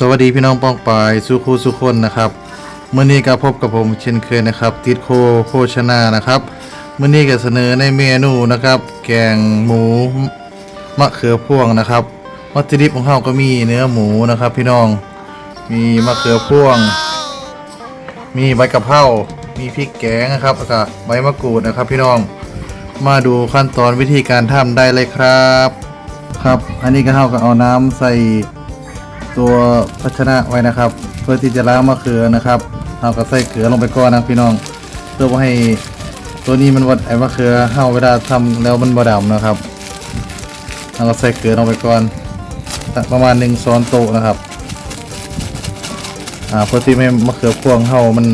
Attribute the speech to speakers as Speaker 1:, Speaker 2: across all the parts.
Speaker 1: สวัสดีพี่น้องป้องปายสุคูสุคนนะครับเมื่อนี้ก็พบกับผมเช่นเคยนะครับ ติดโคโภชนานะครับเมื่อนี้ก็เสนอในเมนูนะครับ แกงหมูมะเขือพ่วงนะครับวัตถุดิบของเราก็มีเนื้อหมูนะครับ พี่น้องมีมะเขือพ่วง มีใบกะเพรา มีพริกแกงนะครับแล้วก็ใบมะกรูดนะครับ พี่น้องมาดูขั้นตอนวิธีการทำได้เลยครับ ครับ อันนี้ก็เท่ากับเอาน้ำใส่ ตัวภาชนะไว้นะครับ เพื่อที่จะล้างมะเขือนะครับเอาก็ใส่เกลือลงไปก่อนนะพี่น้อง เพื่อว่าให้ตัวนี้มันวัดไอ้มะเขือเฮาเวลาทำแล้วมันบ่ดำนะครับเอาก็ใส่เกลือลงไปก่อนประมาณหนึ่งช้อนโต๊ะนะครับอ่าเพื่อที่ไม่มะเขือพวงเฮามัน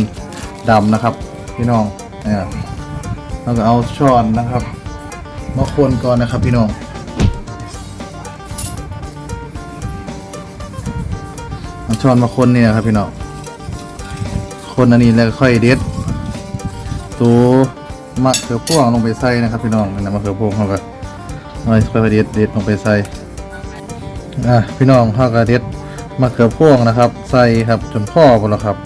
Speaker 1: ดำนะครับ พี่น้องเนี่ยเราก็เอาช้อนนะครับมาคนก่อนนะครับพี่น้อง ช้อนมาคนเนี่ยครับพี่น้องคนอันนี้แล้วค่อยเด็ดตัวมะเขือพวงลงไปใส่นะครับพี่น้องนี่นะมะเขือพวงเขาก็เอาค่อยๆเด็ดเด็ดลงไปใส่อะพี่น้องเขาก็เด็ดมะเขือพวงนะครับ ใส่ครับจนพ่อหมดแล้วครับ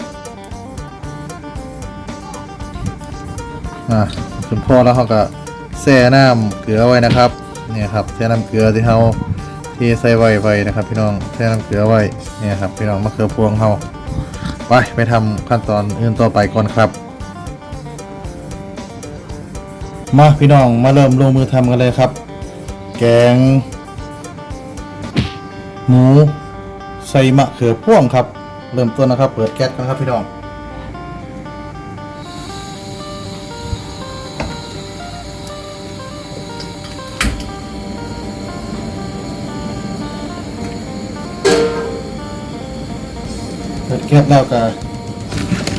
Speaker 1: อ่าจนพ่อแล้วเขาก็แช่น้ำเกลือไว้นะครับเนี่ยครับแช่น้ำเกลือที่เขาเทใส่ไว้ไว้นะครับ พี่น้องแช่น้ำเกลือไว้ เนี่ยครับพี่น้องมะเขือพวงเขาไปไปทำขั้นตอนอื่นต่อไปก่อนครับ มาพี่น้องมาเริ่มลงมือทำกันเลยครับ แกง หมูใส่มะเขือพวงครับ เริ่มต้นนะครับ เปิดแก๊สกันครับพี่น้อง เปิดแก๊สแล้วก็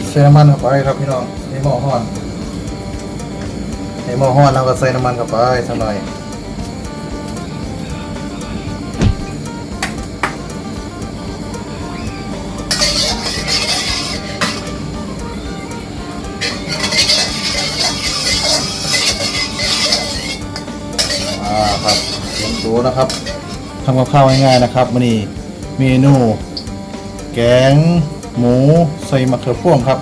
Speaker 1: ใส่น้ำมันเข้าไปครับพี่น้องในหม้อห้อนในหม้อห้อนเราก็ใส่น้ำมันเข้าไปสักหน่อยอ่ครับดูนะครับทำกับข้าวง่ายๆนะครับวันนี้เมนู แกงหมูใส่มะเขือพ่วงครับ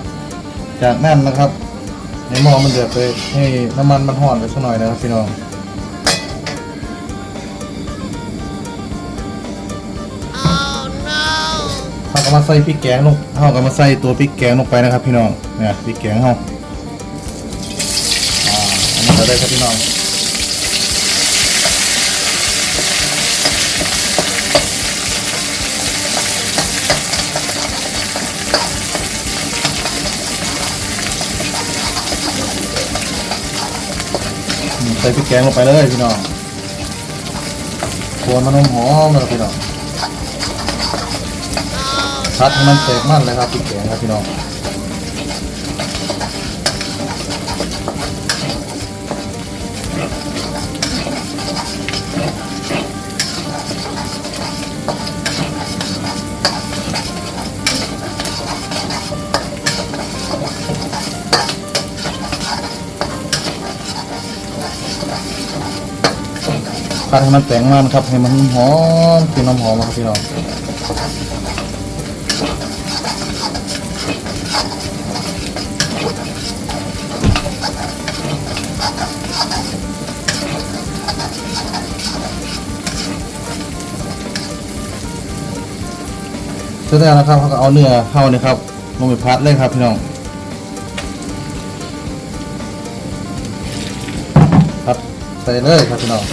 Speaker 1: จากนั้นนะครับ ในหม้อมันเดือดไปให้น้ำมันมันห่อนไปสักหน่อยนะครับพี่น้องเขาก็มาใส่พริกแกงลงเขาก็มาใส่ตัวพริกแกงลงไปนะครับ พี่น้องเนี่ยพริกแกงเขาอ่าอันนี้ก็ได้ครับพี่น้อง ใส่พริกแกงลงไปเลยพี่น้องควรมันหอมเลยพี่น้องพัดมันแตกมันเลยครับพริกแกงครับพี่น้อง พัดให้มันแตกมันครับให้มันหอมกลินน้ำหอมครับพี่น้องเสร็จแล้วนะครับเขาก็เอาเนื้อเข้านี่ครับลงไปพัดเลยครับพี่น้องพัดใส่เลยครับพี่น้อง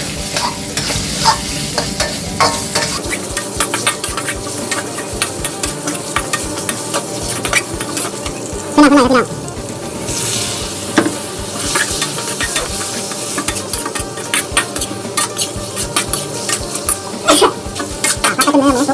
Speaker 2: ข้างในข้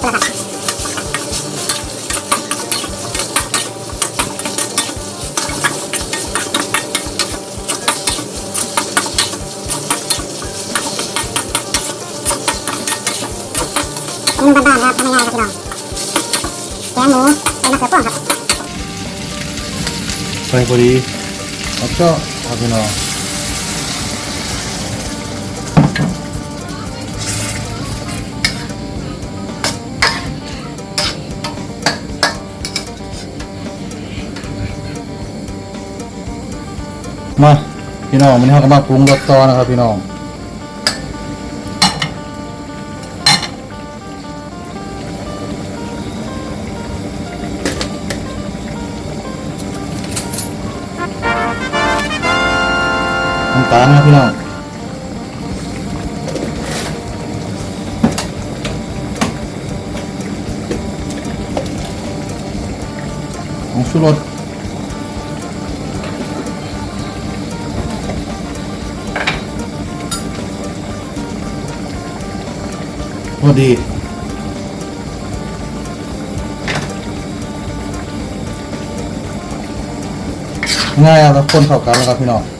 Speaker 2: างในครับพี่น้องอะพักให้เป็นเนื้ 프라이버리 앞서 하구나 마พี่น้องมั
Speaker 1: นนี้เรากำลังปรุงรสต่อนะครับพี่น้อง ตานะพี่น้องของชูรสพอดีง่ายเอาแล้วคนเข้ากันแล้วครับพี่น้อง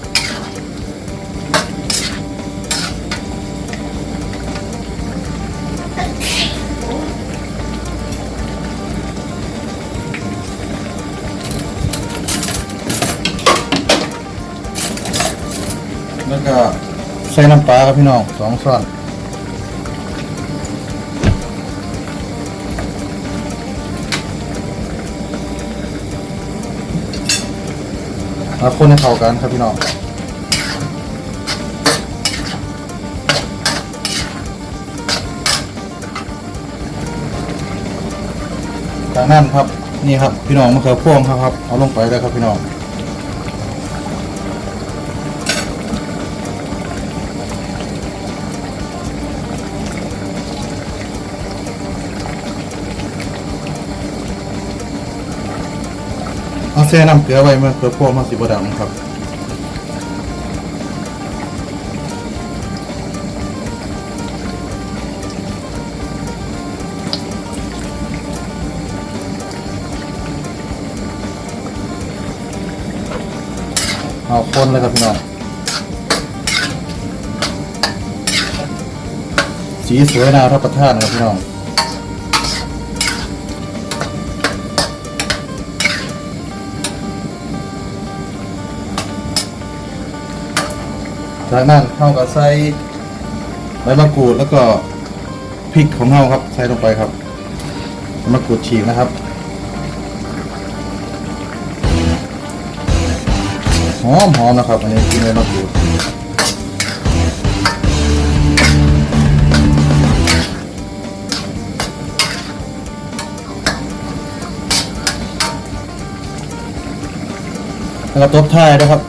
Speaker 1: แล้วก็ใส่น้ำปลาครับพี่น้องสองช้อนแล้วคนให้เข้ากันครับพี่น้องจากนั้นครับนี่ครับพี่น้องมะเขือพวงครับครับเอาลงไปเลยครับพี่น้อง แช่น้ำเกลือไว้เมื่อเกลือพวกมันสิบดำครับเอาคนเลยครับพี่น้องสีสวยน่ารับประทานครับพี่น้อง จากนั้นเข้ากับใส่ใบมะกรูดแล้วก็พริกของเราครับ ใส่ลงไปครับใบมะกรูดฉีกนะครับหอมหอมนะครับ อันนี้กินใบมะกรูดแล้วก็ตบท้ายนะครับ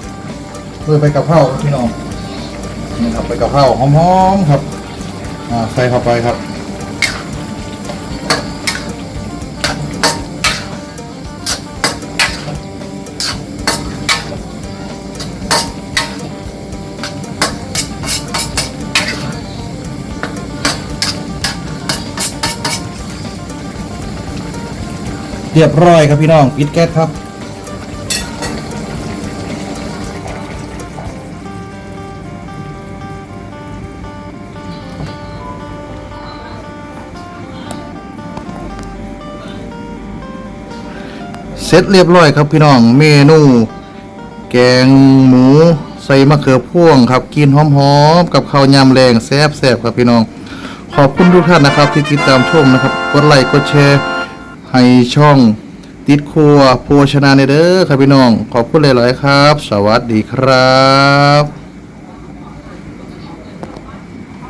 Speaker 1: ด้วยใบกะเพราครับพี่น้อง นี่ครับไปกับข้าวหอมๆครับอ่าใส่เข้าไปครับเรียบร้อยครับพี่น้องปิดแก๊สครับ เสร็จเรียบร้อยครับพี่น้องเมนู แกงหมูใส่มะเขือพ่วงครับกินหอมๆกับข้าวยำแรงแซ่บๆครับพี่น้อง ขอบคุณทุกท่านนะครับ ที่ติดตามชมนะครับกดไลค์กดแชร์ให้ช่องติดครัวโภชนาเนเด้อครับพี่น้อง ขอบคุณหลายๆครับ สวัสดีครับ